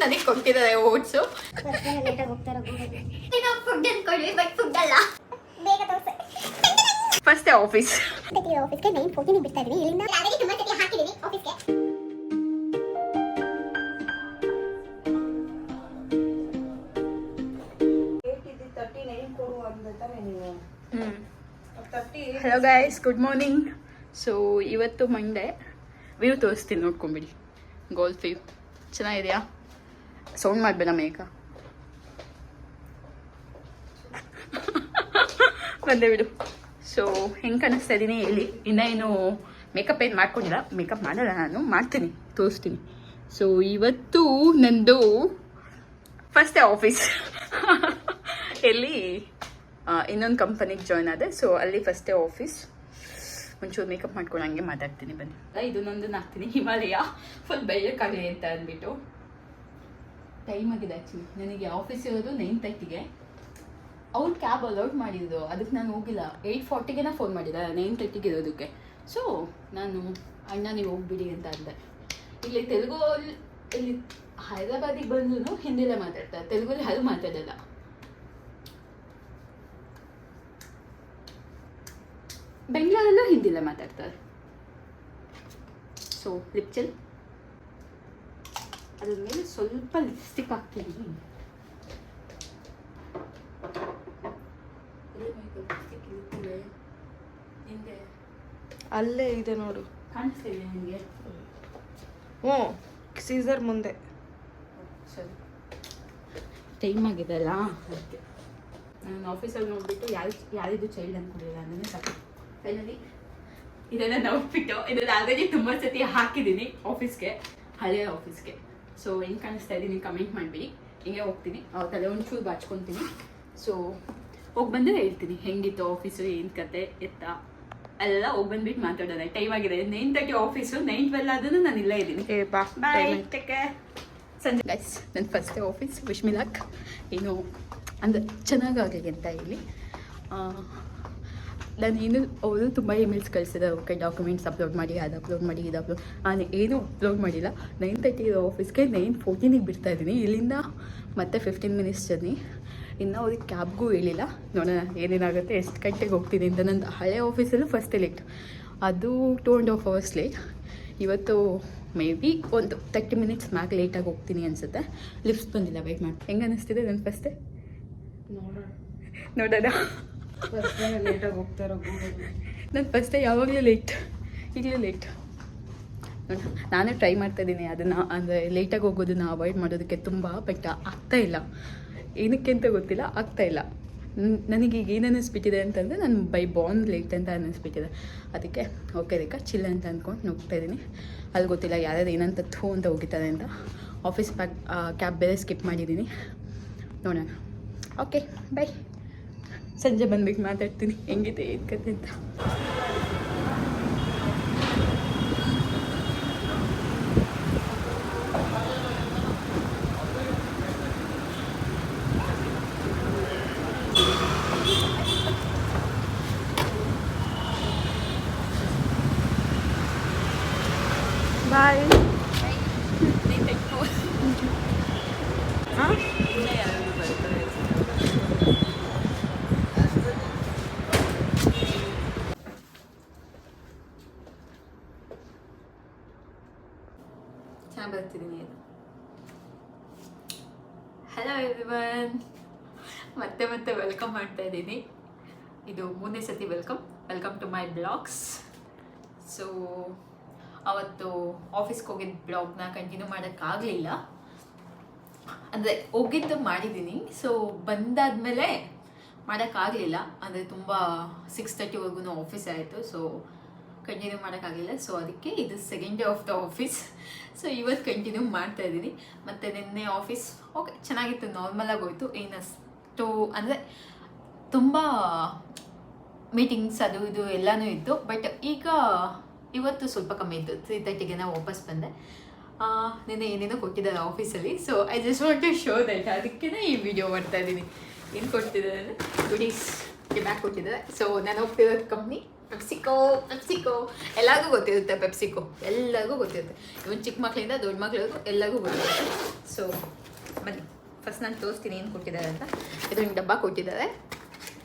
ನನಗೆ ಕೊಟ್ಟಿದ್ದಾರೆ oats food ಅನ್ಕೊಳ್ಳಿ ಬಟ್ ಫುಡ್ ಅಲ್ಲ ಫಸ್ಟ್ ಆಫೀಸ್ ಆಫೀಸ್ಗೆ ನೈನ್ ಫೋರ್ಟಿನ್ ಬಿಡ್ತಾ ಇದೀನಿ ಇಲ್ಲಿಂದ ಆಲ್ರೆಡಿ ತುಂಬಾ ಸತಿ ಹಾಕಿದೀನಿ ಆಫೀಸ್ಗೆ hello guys good morning so ಇವತ್ತು ಮಂಡೇ ವ್ಯೂ ತೋರಿಸ್ತೀನಿ, ನೋಡ್ಕೊಂಬಿಡಿ. ಗೋಲ್ಫ್ ವ್ಯೂ ಚೆನ್ನಾಗಿದೆಯಾ? ಸೌಂಡ್ ಮಾಡಬೇಡ ಮೇಕ ಬಂದೆ ಬಿಡು ಸೊ ಹೆಂಗೆ ಕಾಣಿಸ್ತಾ ಇದ್ದೀನಿ ಹೇಳಿ ಇನ್ನೂ ಏನು ಮೇಕಪ್ ಏನು ಮಾಡ್ಕೊಂಡಿಲ್ಲ ಮೇಕಪ್ ಮಾಡಲ್ಲ ನಾನು ಮಾಡ್ತೀನಿ ತೋರಿಸ್ತೀನಿ ಸೊ ಇವತ್ತು ನಂದು ಫಸ್ಟ್ ಆಫೀಸ್ ಎಲ್ಲಿ ಇನ್ನೊಂದು ಕಂಪನಿಗೆ ಜಾಯ್ನ್ ಆದೆ ಸೊ ಅಲ್ಲಿ ಫಸ್ಟೇ ಆಫೀಸ್ ಒಂಚೂರು ಮೇಕಪ್ ಮಾಡ್ಕೊಂಡು ಹಂಗೆ ಮಾತಾಡ್ತೀನಿ ಬನ್ನಿ ಇದನ್ನೊಂದು ಹಾಕ್ತೀನಿ ಹಿಮಾಲಯ ಫುಲ್ ಬೆಳ್ಳಕ್ಕಾಗಲಿ ಅಂತ ಅಂದ್ಬಿಟ್ಟು ಟೈಮ್ ಆಗಿದೆ ಆ್ಯಕ್ಚುಲಿ ನನಗೆ ಆಫೀಸ್ ಇರೋದು ನೈನ್ ತರ್ಟಿಗೆ ಅವ್ರು ಕ್ಯಾಬ್ ಅಲೌಟ್ ಮಾಡಿದ್ರು ಅದಕ್ಕೆ ನಾನು ಹೋಗಿಲ್ಲ. ಏಯ್ಟ್ ಫಾರ್ಟಿಗೆ ಫೋನ್ ಮಾಡಿದ. ನೈನ್ ತರ್ಟಿಗೆ ಇರೋದಕ್ಕೆ. ಸೊ ನಾನು, ಅಣ್ಣ, ನೀವು ಹೋಗ್ಬಿಡಿ ಅಂತ ಅಂದೆ. ಇಲ್ಲಿ ತೆಲುಗು ಇಲ್ಲಿ ಹೈದರಾಬಾದಿಗೆ ಬಂದ್ರು ಹಿಂದಿಲೇ ಮಾತಾಡ್ತಾರೆ ತೆಲುಗಲ್ಲಿ ಹಲವು ಮಾತಾಡಲ್ಲ. ಬೆಂಗಳೂರಲ್ಲೂ ಹಿಂದಿಲೇ ಮಾತಾಡ್ತಾರೆ. ಸೊ ಲಿಪ್ಚಲ್ ಅದ್ರ ಮೇಲೆ ಸ್ವಲ್ಪ ಲಿಪ್ಸ್ಟಿಕ್ ಹಾಕ್ತೀನಿ. ಅಲ್ಲೇ ಇದೆ ನೋಡು. ಕಾಣಿಸ್ತಿದೆ ನಿಮಗೆ? ಹ್ಞೂ ಸೀಸರ್ ಮುಂದೆ. ಸರಿ. ಟೈಮ್ ಆಗಿದೆ ಅಲ್ಲ ಅದಕ್ಕೆ. ನಾನು ಆಫೀಸಲ್ಲಿ ನೋಡಿಬಿಟ್ಟು ಯಾರು ಯಾರಿದು ಚೈಲ್ಡ್ ಅಂದ್ಕೊಂಡಿಲ್ಲ ಅಂದರೆ ಸಾಕು. ಫೈನಲಿ ಇದೆಲ್ಲ ನೋಡ್ಬಿಟ್ಟು ಇದನ್ನು ಆಲ್ರೆಡಿ ತುಂಬ ಸತಿ ಹಾಕಿದ್ದೀನಿ ಆಫೀಸ್ಗೆ ಹಳೆಯ ಆಫೀಸ್ಗೆ ಸೊ ಹೆಂಗೆ ಕಾಣಿಸ್ತಾ ಇದ್ದೀನಿ ಕಮೆಂಟ್ ಮಾಡಿಬಿಡಿ. ಹಿಂಗೆ ಹೋಗ್ತೀನಿ. ಅವತ್ತಲ್ಲೇ ಒಂಚೂರು ಬಾಚ್ಕೊತೀನಿ. ಸೊ ಹೋಗಿ ಬಂದರೆ ಹೇಳ್ತೀನಿ. ಹೆಂಗಿತ್ತು ಆಫೀಸು ಏನು ಕತೆ ಎತ್ತ? ಎಲ್ಲ ಹೋಗಿ ಬಂದ್ಬಿಟ್ಟು ಮಾತಾಡೋಣ. ಟೈಮ್ ಆಗಿದೆ. Nine thirty office nine twelve ಆದ್ರೂ ನಾನು ಇಲ್ಲೇ ಇದ್ದೀನಿ. ಸಂಜೆ. ಗೈಸ್ ನನ್ನ ಫಸ್ಟ್ ಆಫೀಸ್ ವಿಶ್ಮಿಲಾಕ್ ಏನು ಅಂದರೆ ಚೆನ್ನಾಗಾಗಲಿ ಅಂತ ಹೇಳಿ. ನಾನು ಏನು ಅವರು ತುಂಬ ಇಮೇಲ್ಸ್ ಕಳಿಸಿದ್ದಾರೆ ಓಕೆ ಡಾಕ್ಯುಮೆಂಟ್ಸ್ ಅಪ್ಲೋಡ್ ಮಾಡಿ ಅದು ಅಪ್ಲೋಡ್ ಮಾಡಿ ಇದು ಅಪ್ಲೋಡ್ ನಾನು ಏನೂ ಅಪ್ಲೋಡ್ ಮಾಡಿಲ್ಲ. ನೈನ್ ತರ್ಟಿ ಆಫೀಸ್ಗೆ ನೈನ್ ಫೋರ್ಟೀನಿಗೆ ಬಿಡ್ತಾಯಿದ್ದೀನಿ ಇಲ್ಲಿಂದ ಮತ್ತೆ ಫಿಫ್ಟೀನ್ ಮಿನಿಟ್ಸ್ ಜರ್ನಿ ಇನ್ನು ಅವ್ರಿಗೆ ಕ್ಯಾಬ್ಗೂ ಹೇಳಿಲ್ಲ. ನೋಡೋಣ ಏನೇನಾಗುತ್ತೆ ಎಷ್ಟು ಗಂಟೆಗೆ ಹೋಗ್ತೀನಿ ಅಂತ. ನಂದು ಹಳೆ ಆಫೀಸಲ್ಲೂ ಫಸ್ಟ್ ಲೇಟ್ ಅದು two and half hours late ಇವತ್ತು ಮೇ ಬಿ ಒಂದು ತರ್ಟಿ ಮಿನಿಟ್ಸ್ ಮ್ಯಾಕ್ ಲೇಟಾಗಿ ಹೋಗ್ತೀನಿ ಅನಿಸುತ್ತೆ. ಲಿಫ್ಟ್ಸ್ ಬಂದಿಲ್ಲ ವೆಯ್ಟ್ ಮಾಡಿ. ಹೆಂಗೆ ಅನ್ನಿಸ್ತಿದೆ ನನ್ನ ಫಸ್ಟೇ ನೋಡೋಣ. ನೋಡೋಣ. ಲೇಟಾಗಿ ಗೂಗಲ್ ನಾನು ಫಸ್ಟೇ ಯಾವಾಗಲೂ ಲೇಟ್ ಈಗಲೂ ಲೇಟ್ ನಾನೇ ಟ್ರೈ ಮಾಡ್ತಾ ಇದ್ದೀನಿ ಅದನ್ನು, ಅಂದರೆ ಲೇಟಾಗಿ ಹೋಗೋದನ್ನು ಅವಾಯ್ಡ್ ಮಾಡೋದಕ್ಕೆ ತುಂಬ ಬಟ್ ಆಗ್ತಾ ಇಲ್ಲ. ಏನಕ್ಕೆ ಅಂತ ಗೊತ್ತಿಲ್ಲ, ಆಗ್ತಾ ಇಲ್ಲ. ನ್- ನನಗೆ ಈಗ ಏನು ಅನ್ನಿಸ್ಬಿಟ್ಟಿದೆ ಅಂತಂದರೆ ನಾನು ಬೈ ಬಾಂಡ್ ಲೇಟ್ ಅಂತ ಅನ್ನಿಸ್ಬಿಟ್ಟಿದೆ ಅದಕ್ಕೆ ಓಕೆ ಅದಕ್ಕೆ ಚಿಲ್ಲ ಅಂತ ಅಂದ್ಕೊಂಡು ಹೋಗ್ತಾ ಇದ್ದೀನಿ. ಅಲ್ಲಿ ಗೊತ್ತಿಲ್ಲ ಯಾರ್ಯಾರು ಏನಂತ ಥೂ ಅಂತ ಹೋಗಿದ್ದಾರೆ ಅಂತ. ಆಫೀಸ್ ಪ್ಯಾಕ್ ಕ್ಯಾಬ್ ಬೇರೆ ಸ್ಕಿಪ್ ಮಾಡಿದ್ದೀನಿ. ನೋಡೋಣ. ಓಕೆ ಬೈ ಸಂಜೆ ಬಂದ್ಬಿಟ್ಟು ಮಾತಾಡ್ತೀನಿ ಹೆಂಗಿದೆ ಏನು ಕತೆ ಅಂತ ಚೆನ್ನಾಗಿ ಬರ್ತಿದ್ದೀನಿ ಇದು ಹಲೋ ಎವ್ರಿವನ್ ಮತ್ತೆ ಮತ್ತೆ ವೆಲ್ಕಮ್ ಮಾಡ್ತಾ ಇದ್ದೀನಿ ಇದು ಮೂರನೇ ಸತಿ welcome welcome to my blogs so ಅವತ್ತು ಆಫೀಸ್ಗೆ ಹೋಗಿದ್ದ ಬ್ಲಾಗ್ನ ಕಂಟಿನ್ಯೂ ಮಾಡೋಕ್ಕಾಗಲಿಲ್ಲ ಅಂದರೆ ಹೋಗಿದ್ದು ಮಾಡಿದ್ದೀನಿ ಸೊ ಬಂದಾದಮೇಲೆ ಮಾಡೋಕ್ಕಾಗಲಿಲ್ಲ ಅಂದರೆ ತುಂಬ ಸಿಕ್ಸ್ ತರ್ಟಿವರೆಗೂ ಆಫೀಸ್ ಆಯಿತು. ಸೊ ಕಂಟಿನ್ಯೂ ಮಾಡೋಕ್ಕಾಗಲಿಲ್ಲ ಸೊ ಅದಕ್ಕೆ ಇದು second day of the office so ಇವತ್ತು ಕಂಟಿನ್ಯೂ ಮಾಡ್ತಾ ಇದ್ದೀನಿ. ಮತ್ತು ನಿನ್ನೆ ಆಫೀಸ್ ಓಕೆ ಚೆನ್ನಾಗಿತ್ತು ನಾರ್ಮಲಾಗಿ ಹೋಯ್ತು. ಏನಷ್ಟು ಅಂದರೆ ತುಂಬ ಮೀಟಿಂಗ್ಸ್ ಅದು ಇದು ಎಲ್ಲನೂ ಇತ್ತು. ಬಟ್ ಈಗ ಇವತ್ತು ಸ್ವಲ್ಪ ಕಮ್ಮಿ ಇತ್ತು. ತ್ರೀ ತರ್ಟಿಗೆ ನಾವು ವಾಪಸ್ ಬಂದೆ. ನಿನ್ನೆ ಏನೇನೋ ಕೊಟ್ಟಿದ್ದಾರೆ ಆಫೀಸಲ್ಲಿ so I just want to show that ಅದಕ್ಕೆ ಈ ವಿಡಿಯೋ ಮಾಡ್ತಾ ಇದ್ದೀನಿ. ಏನು ಕೊಡ್ತಿದ್ದಾರೆ ಗುಡೀಸ್ ಬ್ಯಾಕ್ ಕೊಟ್ಟಿದ್ದಾರೆ. ಸೊ ನಾನು ಹೋಗ್ತಿರೋದು ಕಂಪ್ನಿ ಪೆಪ್ಸಿಕೋ ಪೆಪ್ಸಿಕೋ. ಎಲ್ಲರಿಗೂ ಗೊತ್ತಿರುತ್ತೆ ಪೆಪ್ಸಿಕೋ. ಎಲ್ಲರಿಗೂ ಗೊತ್ತಿರುತ್ತೆ. ಇವನ್ ಚಿಕ್ಕ ಮಕ್ಕಳಿಂದ ದೊಡ್ಡ ಮಕ್ಳಿಗೂ ಎಲ್ಲರಿಗೂ ಗೊತ್ತಿರುತ್ತೆ. ಸೊ ಬನ್ನಿ. ಫಸ್ಟ್ ನಾನು ತೋರಿಸ್ತೀನಿ ಏನು ಕೊಟ್ಟಿದ್ದಾರೆ ಅಂತ. ಇದೊಂದು ಡಬ್ಬ ಕೊಟ್ಟಿದ್ದಾರೆ.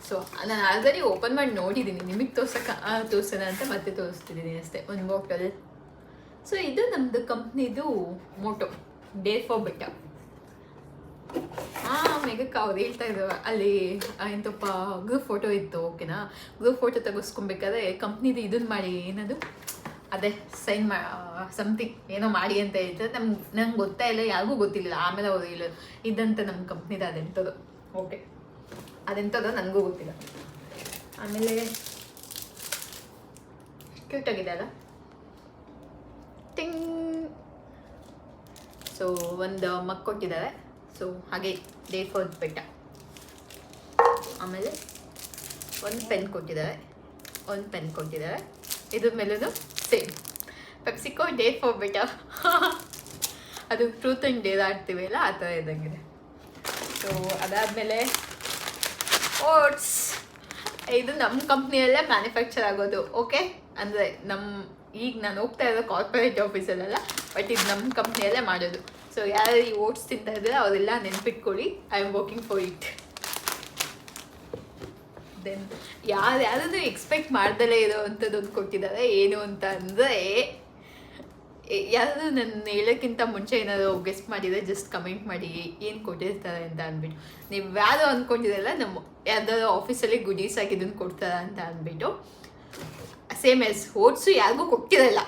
ಸೊ ನಾನು ಆಲ್ರೆಡಿ ಓಪನ್ ಮಾಡಿ ನೋಡಿದ್ದೀನಿ ನಿಮಗೆ ತೋರ್ಸಕ್ಕೆ ತೋರಿಸೋಣ ಅಂತ ಮತ್ತೆ ತೋರಿಸ್ತಿದ್ದೀನಿ ಅಷ್ಟೇ. ಒಂದು ಬಾಟಲ್ ಸೊ ಇದು ನಮ್ಮದು ಕಂಪ್ನಿದು ಮೋಟೋ ಡೇರ್ ಫಾರ್ ಬೆಟ್ಟ ಮೇಘಕ್ಕೆ ಅವ್ರು ಹೇಳ್ತಾ ಇದ್ರು. ಅಲ್ಲಿ ಎಂತಪ್ಪ ಗ್ರೂಪ್ ಫೋಟೋ ಇತ್ತು ಓಕೆನಾ ಗ್ರೂಪ್ ಫೋಟೋ ತೆಗೆಸ್ಕೊಬೇಕಾದ್ರೆ ಕಂಪ್ನಿದು ಇದನ್ನ ಮಾಡಿ, ಏನದು? ಅದೇ ಸೈನ್ ಮಾ ಸಮಥಿಂಗ್ ಏನೋ ಮಾಡಿ ಅಂತ ಹೇಳ್ತಾರೆ. ನಮ್ಗೆ ನಂಗೆ ಗೊತ್ತಾ ಇಲ್ಲ, ಯಾರಿಗೂ ಗೊತ್ತಿಲ್ಲ ಆಮೇಲೆ ಅವ್ರು ಹೇಳೋದು ಇದಂತ ನಮ್ಮ ಕಂಪ್ನಿದು ಅದೆಂಥದ್ದು ಓಕೆ ಅದೆಂಥದ್ದು ನನಗೂ ಗೊತ್ತಿಲ್ಲ. ಆಮೇಲೆ ಕ್ಯೂಟ್ ಆಗಿದೆ ಅಲ್ಲ? ಟಿಂಗ್ ಸೊ ಒಂದು ಮಗ್ ಕೊಟ್ಟಿದ್ದಾರೆ ಸೊ ಹಾಗೆ ಡೇ ಫೋರ್ ಬೆಟ್ಟ. ಆಮೇಲೆ ಒಂದು ಪೆನ್ ಕೊಟ್ಟಿದ್ದಾರೆ. ಒಂದು ಪೆನ್ ಕೊಟ್ಟಿದ್ದಾರೆ. ಇದ್ರ ಮೇಲೂ ಸೇಮ್ ಪೆಪ್ಸಿಕೋ ಡೇ ಫೋರ್ ಬೆಟ್ಟ. ಅದು ಫ್ರೂತ್ ಆ್ಯಂಡ್ ಡೇರ್ ಆಡ್ತೀವಿ ಅಲ್ಲ, ಆ ಥರ ಇದ್ದಂಗಿದೆ ಸೊ ಅದಾದಮೇಲೆ ಓಟ್ಸ್ ಇದು ನಮ್ಮ ಕಂಪ್ನಿಯಲ್ಲೇ ಮ್ಯಾನುಫ್ಯಾಕ್ಚರ್ ಆಗೋದು ಓಕೆ ಅಂದರೆ ನಮ್ಮ ಈಗ ನಾನು ಹೋಗ್ತಾ ಇರೋ ಕಾರ್ಪೊರೇಟ್ ಆಫೀಸಲ್ಲೆಲ್ಲ ಬಟ್ ಇದು ನಮ್ಮ ಕಂಪ್ನಿಯಲ್ಲೇ ಮಾಡೋದು. ಸೊ ಯಾರು ಈ ಓಟ್ಸ್ ತಿಂತಾ ಇದ್ರೆ ಅವರೆಲ್ಲ ನೆನ್ಪಿಟ್ಕೊಳ್ಳಿ. I am working for it then ಯಾರು, ಯಾರಾದ್ರೂ ಎಕ್ಸ್ಪೆಕ್ಟ್ ಮಾಡ್ದಲೇ ಇರೋ ಅಂಥದ್ದು ಒಂದು ಕೊಟ್ಟಿದ್ದಾರೆ. ಏನು ಅಂತ ಅಂದರೆ ಯಾರಾದರೂ ನನ್ನ ಹೇಳೋಕ್ಕಿಂತ ಮುಂಚೆ ಏನಾದರೂ ಗೆಸ್ಟ್ ಮಾಡಿದರೆ ಜಸ್ಟ್ ಕಮೆಂಟ್ ಮಾಡಿ, ಏನು ಕೊಟ್ಟಿರ್ತಾರೆ ಅಂತ ಅಂದ್ಬಿಟ್ಟು. ನೀವು ಯಾರು ಅಂದ್ಕೊಂಡಿರಲ್ಲ ನಮ್ಮ ಯಾವ್ದಾದ್ರು ಆಫೀಸಲ್ಲಿ ಗುಡೀಸ್ ಇದನ್ನು ಕೊಡ್ತಾರ ಅಂತ ಅಂದ್ಬಿಟ್ಟು. ಸೇಮ್ ಎಸ್ ಓಟ್ಸು ಯಾರಿಗೂ ಕೊಟ್ಟಿರಲ್ಲ.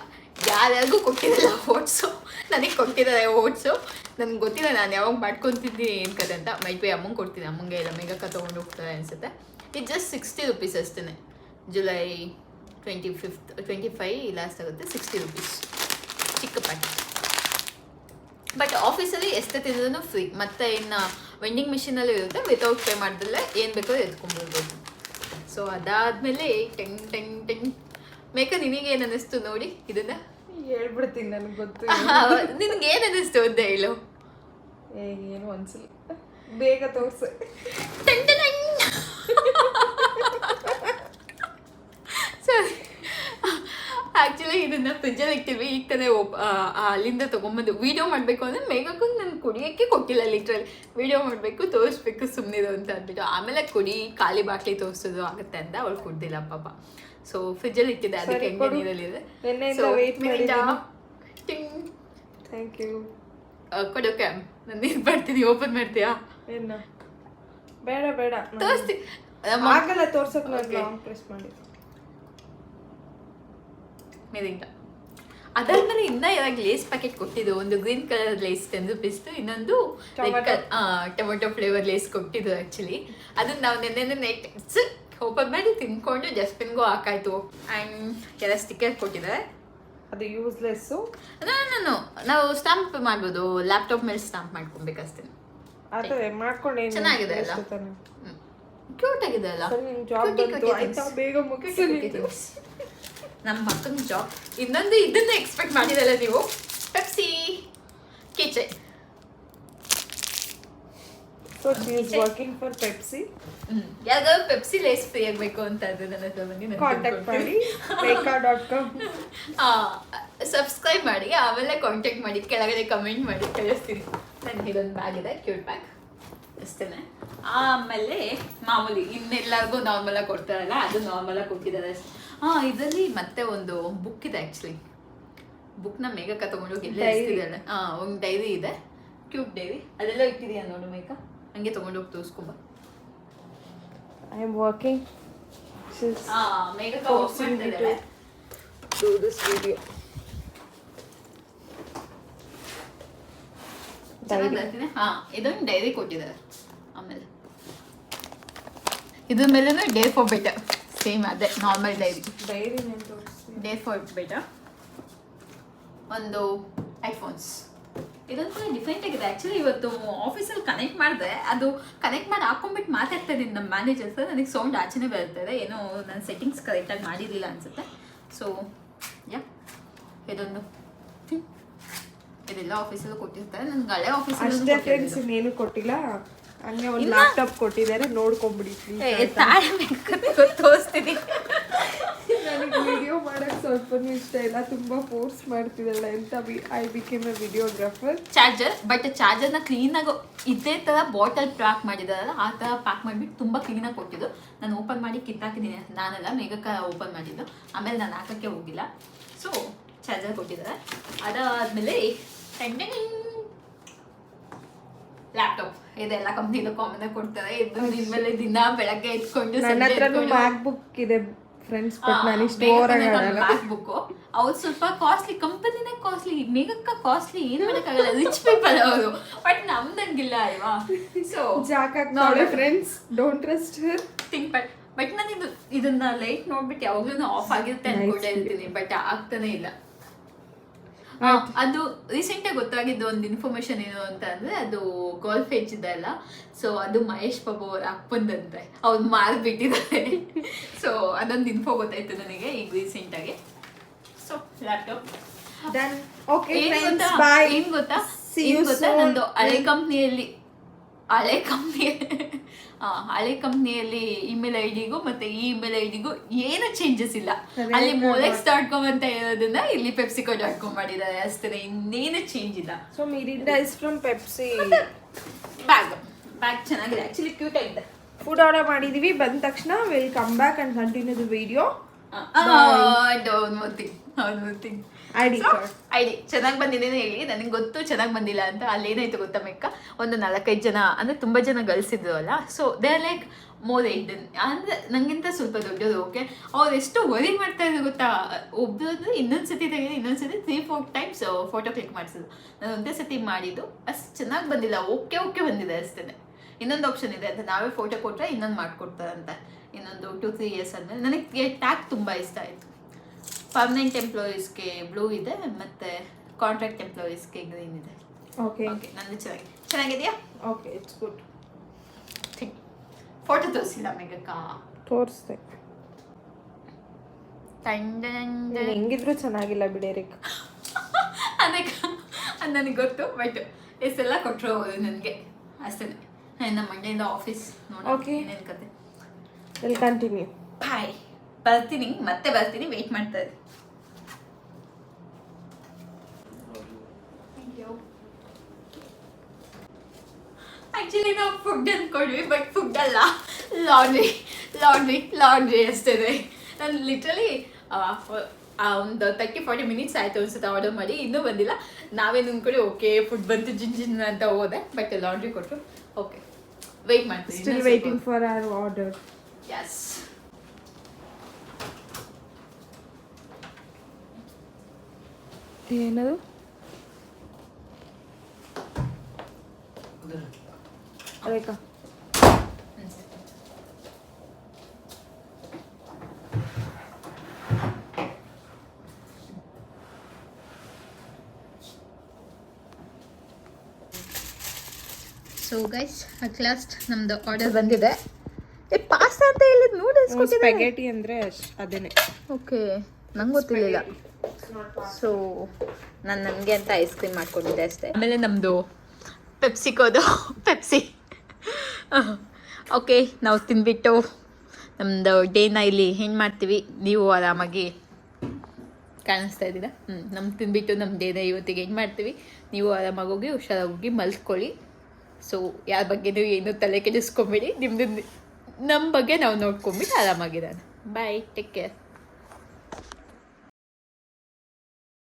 ಯಾರ್ಯಾರಿಗೂ ಕೊಟ್ಟಿರಲ್ಲ ಓಟ್ಸು. ನನಗೆ ಕೊಟ್ಟಿದ್ದಾರೆ ಓಟ್ಸು. ನನಗೆ ಗೊತ್ತಿಲ್ಲ, ನಾನು ಯಾವಾಗ ಮಾಡ್ಕೊತಿದ್ದೀನಿ ಏನು ಕತೆ ಅಂತ. ಮೈ ಬೈ ಅಮ್ಮಂಗೆ ಕೊಡ್ತೀನಿ. ಅಮ್ಮಂಗೆ ಇಲ್ಲ ಮೇಘಕ್ಕ ತೊಗೊಂಡು ಹೋಗ್ತಾರೆ ಅನಿಸುತ್ತೆ. ಇದು ಜಸ್ಟ್ ಸಿಕ್ಸ್ಟಿ ರುಪೀಸ್ ಅಷ್ಟೇ July twenty fifth twenty five last ಆಗುತ್ತೆ ಸಿಕ್ಸ್ಟಿ ರುಪೀಸ್ ಚಿಕ್ಕ ಪ್ಯಾಕೆಟ್ ಬಟ್ ಆಫೀಸಲ್ಲಿ ಎಷ್ಟೇ ತಿಂದ್ರೂ ಫ್ರೀ ಮತ್ತು ಇನ್ನು ವೆಂಡಿಂಗ್ ಮಿಷಿನಲ್ಲೂ ಇರುತ್ತೆ. ವಿತೌಟ್ ಪೇ ಮಾಡಿದ್ರೆ ಏನು ಬೇಕೋ ಎತ್ಕೊಂಡ್ಬಿಡ್ಬೋದು ಸೊ ಅದಾದಮೇಲೆ ಟೆಂಗ್ ಟೆಂಗ್ ಟೆಂಗ್ ಮೇಕ ನಿನಗೆ ಏನು ಅನ್ನಿಸ್ತು ನೋಡಿ ಇದನ್ನ? ಹೇಳ್ಬಿಡ್ತೀನಿ ನನಗೆ ಗೊತ್ತು. ನಿನಗೆ ಏನು ಅನ್ನಿಸ್ತು ಅಂತ ಹೇಳು. ಏನು ಅನ್ಸಲ್ಲ. ಬೇಗ ತೋರ್ಸು. ಸರಿ ಆ್ಯಕ್ಚುಲಿ ಇದನ್ನ ಫ್ರಿಜ್ಜಲ್ಲಿ ಇಟ್ಟಿವಿ ಈಗ ತಾನೇ ಒಪ್ ಅಲ್ಲಿಂದ ತೊಗೊಂಬಂದು ವಿಡಿಯೋ ಮಾಡಬೇಕು ಅಂದರೆ ಮೇಘಕ್ಕೂ ನಾನು ಕುಡಿಯೋಕ್ಕೆ ಕೊಟ್ಟಿಲ್ಲ ಲಿಟ್ರಲ್ಲಿ ವಿಡಿಯೋ ಮಾಡಬೇಕು ತೋರಿಸ್ಬೇಕು ಸುಮ್ಮನಿದು ಅಂತ ಅಂದ್ಬಿಟ್ಟು. ಆಮೇಲೆ ಕುಡಿ ಖಾಲಿ ಬಾಟ್ಲಿ ತೋರಿಸೋದು ಆಗುತ್ತೆ ಅಂತ ಅವಳು ಕುಡ್ದಿಲ್ಲ ಪಾಪ. ಸೊ ಫ್ರಿಜ್ಜಲ್ಲಿ ಇಟ್ಟಿದೆ ಅದಕ್ಕೆ ಹೆಂಗೆ ನೀರಲ್ಲಿ ನೀರಲ್ಲಿದೆ. ಸೊ. ಟಿಂಗ್. ಥ್ಯಾಂಕ್ ಯು ಆ, ಕೊಡೋಕೆ ನಾನು ನೀರು ಬರ್ತೀನಿ ಓಪನ್ ಮಾಡ್ತೀಯಾ? ಏನು ಬೇಡ ಬೇಡ. ತೋರಿಸ್ತಿ. ಆಗಲ್ಲ ತೋರ್ಸಕ್ಕೆ ನಾನು ಪ್ರೆಸ್ ಮಾಡಿ. ಅದಾದ್ಮೇಲೆ ಇನ್ನ ಇವಾಗ ಲೇಸ್ ಪ್ಯಾಕೆಟ್ ಕೊಟ್ಟಿದ್ದು. ಒಂದು ಗ್ರೀನ್ ಕಲರ್ ಲೇಸ್ ತಂದು ರುಪೀಸ್ದು ಇನ್ನೊಂದು ಟೊಮೊಟೊ ಟೊಮೆಟೊ ಫ್ಲೇವರ್ ಲೇಸ್ ಕೊಟ್ಟಿದ್ದು ಆ್ಯಕ್ಚುಲಿ ಅದನ್ನ ನಾವು ನೆನ್ನೆ ನೆಟ್ ಓಪನ್ ಮಾಡಿ ತಿನ್ಕೊಂಡು ಡಸ್ಟ್ಬಿನ್ಗೂ ಹಾಕಾಯ್ತು. ಆ್ಯಂಡ್ ಕೆಲ ಸ್ಟಿಕ್ಕರ್ ಕೊಟ್ಟಿದ್ದಾರೆ ಅದು ಯೂಸ್ಲೆಸ್ಸು ನಾನು ನಾವು ಸ್ಟಾಂಪ್ ಮಾಡ್ಬೋದು. ಲ್ಯಾಪ್ಟಾಪ್ ಮೇಲೆ ಸ್ಟಾಂಪ್ ಮಾಡ್ಕೊಬೇಕಷ್ಟೇ ಅದೇ ಚೆನ್ನಾಗಿದೆ ಅಲ್ಲ? ಕ್ಯೂಟ್ ಆಗಿದೆ ಅಲ್ಲ? ಬೇಗ ನಮ್ಮ ಮಕ್ಕನ ಜಾಬ್ ಇನ್ನೊಂದು ಇದನ್ನ ಎಕ್ಸ್ಪೆಕ್ಟ್ ಮಾಡಿದಲ್ಲ ನೀವು? Pepsi ಕಿಚೆ so she is working for Pepsi ಯಾವ್ದಾದ್ರು ಪೆಪ್ಸಿ ಲೇಸ್ ಫ್ರೀ ಆಗ್ಬೇಕು ಅಂತ ಅದು ನನ್ನ ಹತ್ರ ಕಾಂಟ್ಯಾಕ್ಟ್ ಮಾಡಿ ಬೇಕಾ ಡಾಟ್ ಕಾಮ್ ಸಬ್ಸ್ಕ್ರೈಬ್ ಮಾಡಿ ಆಮೇಲೆ ಕಾಂಟ್ಯಾಕ್ಟ್ ಮಾಡಿ ಕೆಳಗಡೆ ಕಮೆಂಟ್ ಮಾಡಿ ಕಳಿಸ್ತೀನಿ. ನನಗೆ ಇದೊಂದು ಬ್ಯಾಗ್ ಇದೆ ಕ್ಯೂಟ್ ಬ್ಯಾಗ್ ಅಷ್ಟೇ ಆಮೇಲೆ ಮಾಮೂಲಿ ಇನ್ನೆಲ್ಲರಿಗೂ ನಾರ್ಮಲಾಗಿ ಕೊಡ್ತಾರಲ್ಲ ಅದು ನಾರ್ಮಲಾಗಿ ಕೊಟ್ಟಿದ್ದಾರೆ ಹಾಂ ಇದರಲ್ಲಿ ಮತ್ತೆ ಒಂದು ಬುಕ್ ಇದೆ ಆ್ಯಕ್ಚುಲಿ ಬುಕ್ನ ಮೇಘಕ್ಕ ತೊಗೊಂಡು ಎಲ್ಲ. ಹಾ ಒಂದು ಡೈರಿ ಇದೆ. ಕ್ಯೂಟ್ ಡೈರಿ ಅದೆಲ್ಲ ಇಟ್ಟಿದೆಯಾ ನೋಡು ಮೇಘ? ಹಂಗೆ ತೊಗೊಂಡೋಗಿ ತೋರಿಸ್ಕೊಂಬ. ಐ ಆಮ್ ವರ್ಕಿಂಗ್ ಚೆನ್ನಾಗಿ ಬರ್ತೀನಿ ಹಾ ಇದೊಂದು ಡೈರಿ ಕೊಟ್ಟಿದ್ದಾರೆ. ಆಮೇಲೆ. ಇದ್ರ ಮೇಲೆ ಡೇ ಫಾರ್ ಬೆಟರ್ ಸೇಮ್ ಅದೇ normal diary diary day for better ಒಂದು ಐಫೋನ್ಸ್ ಇದೊಂದು ಡಿಫ್ರೆಂಟ್ ಆಗಿದೆ. ಆ್ಯಕ್ಚುಲಿ ಇವತ್ತು ಆಫೀಸಲ್ಲಿ ಕನೆಕ್ಟ್ ಮಾಡಿದೆ. ಅದು ಕನೆಕ್ಟ್ ಮಾಡಿ ಹಾಕೊಂಡ್ಬಿಟ್ಟು ಮಾತಾಡ್ತಾ ಇದ್ದೀನಿ ನಮ್ಮ ಮ್ಯಾನೇಜರ್ ಸರ್. ನನಗೆ ಸೌಂಡ್ ಆಚೆನೇ ಇದೆ. ಏನೋ ನನ್ನ ಸೆಟ್ಟಿಂಗ್ಸ್ ಕರೆಕ್ಟಾಗಿ ಮಾಡಿರಲಿಲ್ಲ ಅನಿಸುತ್ತೆ. ಸೊ ಯಾ ಇದೊಂದು. ಇದೆಲ್ಲ ಆಫೀಸಲ್ಲೂ ಕೊಟ್ಟಿರ್ತಾರೆ. ನನ್ಗೆ ಹಳೆ ಆಫೀಸಲ್ಲಿ ಫ್ರೆಂಡ್ಸ್ ಇನ್ನೇನು ಕೊಟ್ಟಿಲ್ಲ. ಹಂಗೆ ಒಂದು. ಲ್ಯಾಪ್ಟಾಪ್ ಕೊಟ್ಟಿದ್ದಾರೆ. ನೋಡ್ಕೊಂಬಿಡಿ ತೋರಿಸ್ತೀನಿ. ವಿಡಿಯೋ ಮಾಡಕ್ಕೆ ಸ್ವಲ್ಪನೂ ಇಷ್ಟ ಇಲ್ಲ ತುಂಬಾ ಫೋರ್ಸ್ ಮಾಡ್ತಿದ್ದಲ್ಲ ಅಂತ I became a videographer charger but ಚಾರ್ಜರ್ನ ಕ್ಲೀನಾಗಿ ಇದೇ ತರ ಬಾಟಲ್ ಪ್ಯಾಕ್ ಮಾಡಿದಾರಲ್ಲ ಆ ತರ ಪ್ಯಾಕ್ ಮಾಡಿಬಿಟ್ಟು ತುಂಬ ಕ್ಲೀನಾಗಿ ಕೊಟ್ಟಿದ್ದು. ನಾನು ಓಪನ್ ಮಾಡಿ ಕಿತ್ತಾಕಿದ್ದೀನಿ ನಾನಲ್ಲ ಮೇಘಕ್ಕ ಓಪನ್ ಮಾಡಿದ್ದು. ಆಮೇಲೆ ನಾನು ಹಾಕೋಕ್ಕೆ ಹೋಗಿಲ್ಲ. ಸೊ ಚಾರ್ಜರ್ ಕೊಟ್ಟಿದ್ದಾರೆ. ಅದಾದಮೇಲೆ ಲ್ಯಾಪ್ಟಾಪ್ ಇದೆಲ್ಲ ಕಂಪ್ನಿದು ಕಾಮನ್ ಆಗಿ ಕೊಡ್ತಾರೆ. ಇದು ನಿಮ್ಮಲ್ಲಿ ದಿನ ಬೆಳಗ್ಗೆ ಇಟ್ಕೊಂಡು ನನ್ನ ಮ್ಯಾಕ್ ಬುಕ್ ಇದೆ. ಫ್ರೆಂಡ್ಸ್ ಬಟ್ ನಾನು ಇಷ್ಟು ಓವರ್ ಆಡಲ್ಲ ಬುಕ್ ಅವ್ರು ಸ್ವಲ್ಪ ಕಾಸ್ಟ್ಲಿ ಕಂಪನಿನೇ ಕಾಸ್ಟ್ಲಿ ಮೇಘಕ್ಕ ಕಾಸ್ಟ್ಲಿ ಏನು ಮಾಡೋಕ್ಕಾಗಲ್ಲ. ರಿಚ್ ಪೀಪಲ್ ಅವರು. ಬಟ್ ನಮ್ದಂಗಿಲ್ಲ ಅಲ್ವಾ? ಸೊ ಜಾಕ್ ನೋಡಿ. Friends don't trust her think but but ನಾನು ಇದು ಇದನ್ನ ಲೈಟ್ ನೋಡ್ಬಿಟ್ಟು ಯಾವಾಗ್ಲೂ ಆಫ್ ಆಗಿರುತ್ತೆ ಅನ್ಕೊಂಡೆ ಇರ್ತೀನಿ ಬಟ್ ಆಗ್ತಾನೆ ಇಲ್ಲ. ಅದು ರೀಸೆಂಟಾಗಿ ಗೊತ್ತಾಗಿದ್ದು ಒಂದು ಇನ್ಫಾರ್ಮೇಶನ್ ಏನು ಅಂತ ಅಂದ್ರೆ ಅದು ಗೋಲ್ಫ್ ಹೆಚ್ ಇದೆ ಅಲ್ಲ. ಸೊ ಅದು ಮಹೇಶ್ ಬಾಬು ಅವ್ರ ಅಪ್ಪಂದಂತೆ. ಅವ್ರು ಮಾರ್ಬಿಟ್ಟಿದ್ದಾರೆ. ಸೊ ಅದೊಂದು ಇನ್ಫೋ ಗೊತ್ತಾಯ್ತು ನನಗೆ ಈಗ ರೀಸೆಂಟಾಗಿ ಸೊ ಲ್ಯಾಪ್ಟಾಪ್ ಏನ್ ಗೊತ್ತಾ? ಏನ್ ಗೊತ್ತಾ. ನಂದು ಹಳೆ ಕಂಪ್ನಿಯಲ್ಲಿ ಹಳೆ ಕಂಪ್ನಿ ಹಳೆ ಕಂಪ್ನಿಯಲ್ಲಿ ಇಮೇಲ್ ಐ ಡಿಗೂ ಮತ್ತೆ ಈ ಇಮೇಲ್ ಐ ಡಿಗೂ ಏನು ಚೇಂಜಸ್ ಇಲ್ಲ. ಅಲ್ಲಿ ಮೋಲೆಕ್ಸ್ ಡಾಟ್ ಕಾಮ್ ಅಂತ ಇರೋದನ್ನ ಇಲ್ಲಿ ಪೆಪ್ಸಿಕೋ ಡಾಟ್ ಕಾಮ್ ಮಾಡಿದ್ದಾರೆ. ಅಷ್ಟೇ ಇನ್ನೇನು ಚೇಂಜ್ ಇಲ್ಲ. So Mirinda is from Pepsi bag bag ಚೆನ್ನಾಗಿದೆ. ಆಕ್ಚುಲಿ ಕ್ಯೂಟ್ ಆಗಿದೆ. ಫುಡ್ ಆರ್ಡರ್ ಮಾಡಿದೀವಿ. ಬಂದ ತಕ್ಷಣ will come back and continue the video thing I D ID ಚೆನ್ನಾಗಿ ಬಂದಿದೆ ಹೇಳಿ. ನನಗೆ ಗೊತ್ತು ಚೆನ್ನಾಗಿ ಬಂದಿಲ್ಲ ಅಂತ. ಅಲ್ಲಿ ಏನಾಯ್ತು ಗೊತ್ತಾ ಮೆಕ್ಕ ಒಂದು ನಾಲ್ಕೈದು ಜನ ಅಂದ್ರೆ ತುಂಬಾ ಜನ ಗಳಿಸಿದ್ರು ಅಲ್ಲ? So they are like more ate ಅಂದ್ರೆ ನಂಗಿಂತ ಸ್ವಲ್ಪ ದೊಡ್ಡದು ಓಕೆ ಅವ್ರು ಎಷ್ಟು ವರಿ ಮಾಡ್ತಾ ಇದ್ರು ಗೊತ್ತಾ? ಒಬ್ಬರದ್ದು ಇನ್ನೊಂದು ಸತಿ ತೆಗೆದು ಇನ್ನೊಂದು ಸತಿ three four times photo click ಮಾಡಿಸಿದ್ರು. ನಾನು ಒಂದೇ ಸತಿ ಮಾಡಿದ್ದು ಅಷ್ಟು ಚೆನ್ನಾಗಿ ಬಂದಿಲ್ಲ. ಓಕೆ ಓಕೆ ಬಂದಿದೆ ಅಷ್ಟೇ ಇನ್ನೊಂದು ಆಪ್ಷನ್ ಇದೆ. ಅಂತ ನಾವೇ ಫೋಟೋ ಕೊಟ್ಟರೆ ಇನ್ನೊಂದು ಮಾಡಿಕೊಡ್ತಾರಂತೆ. ಇನ್ನೊಂದು ಟು ತ್ರೀ ಇಯರ್ಸ್ ಅಂದ್ರೆ ನನಗೆ ಟ್ಯಾಗ್ ತುಂಬ ಇಷ್ಟ ಆಯಿತು. ಪರ್ಮನೆಂಟ್ ಎಂಪ್ಲಾಯೀಸ್ಗೆ ಬ್ಲೂ ಇದೆ ಮತ್ತೆ ಕಾಂಟ್ರಾಕ್ಟ್ ಎಂಪ್ಲಾಯೀಸ್ಗೆ ಗ್ರೀನ್ ಇದೆ. ಓಕೆ ಓಕೆ ನಂದು ಚೆನ್ನಾಗಿ ಚೆನ್ನಾಗಿದೆಯಾ? ಓಕೆ ಇಟ್ಸ್ ಗುಡ್ ಫೋಟೋ ತೋರಿಸಿಲ್ಲ ಮೇಘಕ್ಕ? ತೋರಿಸ್ದೆ. ಹೆಂಗಿದ್ರು ಚೆನ್ನಾಗಿಲ್ಲ ಬಿಡೇರಿಕ್ ಅದಕ್ಕೆ ಅದು ನನಗೆ ಗೊತ್ತು ಬಟ್ ಎಷ್ಟೆಲ್ಲ ಕೊಟ್ಟರು ಹೋಗೋದು ನನಗೆ. ಅಷ್ಟೇ ನಮ್ಮ ಮಂಡೆಯಿಂದ ಆಫೀಸ್ ನೋಡಿ ಓಕೆ ಕತೆ. ವಿಲ್ ಕಂಟಿನ್ಯೂ ಬಾಯ್ ಬರ್ತೀನಿ ಮತ್ತೆ ಬರ್ತೀನಿ ವೆಯ್ಟ್ ಮಾಡ್ತಾ ಇದ್ದೀನಿ ಆ್ಯಕ್ಚುಲಿ ನಾವು ಫುಡ್ ಅಂದ್ಕೊಂಡ್ವಿ ಬಟ್ ಫುಡ್ ಅಲ್ಲ. ಲಾಂಡ್ರಿ ಲಾಂಡ್ರಿ ಲಾಂಡ್ರಿ ಅಷ್ಟೇ ನಾನು ಲಿಟ್ರಲಿ ಒಂದು ತರ್ಟಿ ಫಾರ್ಟಿ ಮಿನಿಟ್ಸ್ ಆಯಿತು ಅನ್ಸುತ್ತೆ ಆರ್ಡರ್ ಮಾಡಿ ಇನ್ನೂ ಬಂದಿಲ್ಲ. ನಾವೇನು ಅಂದ್ಕೊಳ್ಳಿ ಓಕೆ ಫುಡ್ ಬಂತು ಜಿನ್ ಜಿನ್ ಅಂತ ಹೋದೆ ಬಟ್ ಲಾಂಡ್ರಿ ಕೊಟ್ಟರು ಓಕೆ ವೆಯ್ಟ್ ಮಾಡ್ತೀನಿ waiting waiting for our order is ಏನದು? Rekha. So guys at last ನಮ್ದು ಆರ್ಡರ್ ಬಂದಿದೆ. ಏ ಪಾಸ್ತಾ ಅಂತ ಹೇಳಿದ್ ನೂಡಲ್ಸ್ ಸ್ಪೆಗೆಟಿ ಅಂದ್ರೆ ಅದೇನೆ. ಓಕೆ ನಂಗೆ ಗೊತ್ತಿರಲಿಲ್ಲ. ಸೊ ನಾನು ನನಗೆ ಅಂತ ಐಸ್ ಕ್ರೀಮ್ ಮಾಡ್ಕೊಂಡಿದ್ದೆ ಅಷ್ಟೇ. ಆಮೇಲೆ ನಮ್ಮದು ಪೆಪ್ಸಿಕೋದು ಪೆಪ್ಸಿ ಓಕೆ ನಾವು ತಿಂದ್ಬಿಟ್ಟು ನಮ್ಮದು ಡೇನ ಇಲ್ಲಿ ಹೆಂಗೆ ಮಾಡ್ತೀವಿ. ನೀವು ಆರಾಮಾಗಿ ಕಾಣಿಸ್ತಾ ಇದ್ದೀರಾ? ಹ್ಞೂ ನಮ್ಮ ತಿಂದ್ಬಿಟ್ಟು ನಮ್ಮ ಡೇನ ಇವತ್ತಿಗೆ ಹೆಂಗೆ ಮಾಡ್ತೀವಿ. ನೀವು ಆರಾಮಾಗಿ ಹೋಗಿ, ಹುಷಾರಾಗಿ ಹೋಗಿ ಮಲ್ಕೊಳ್ಳಿ. ಸೊ ಯಾರ ಬಗ್ಗೆನೂ ಏನು ತಲೆ ಕೆಡಿಸ್ಕೊಂಬೇಡಿ ನಿಮ್ಮದು ನಮ್ಮ ಬಗ್ಗೆ ನಾವು ನೋಡ್ಕೊಂಬಿಟ್ಟು ಆರಾಮಾಗಿರೋಣ. Bye take care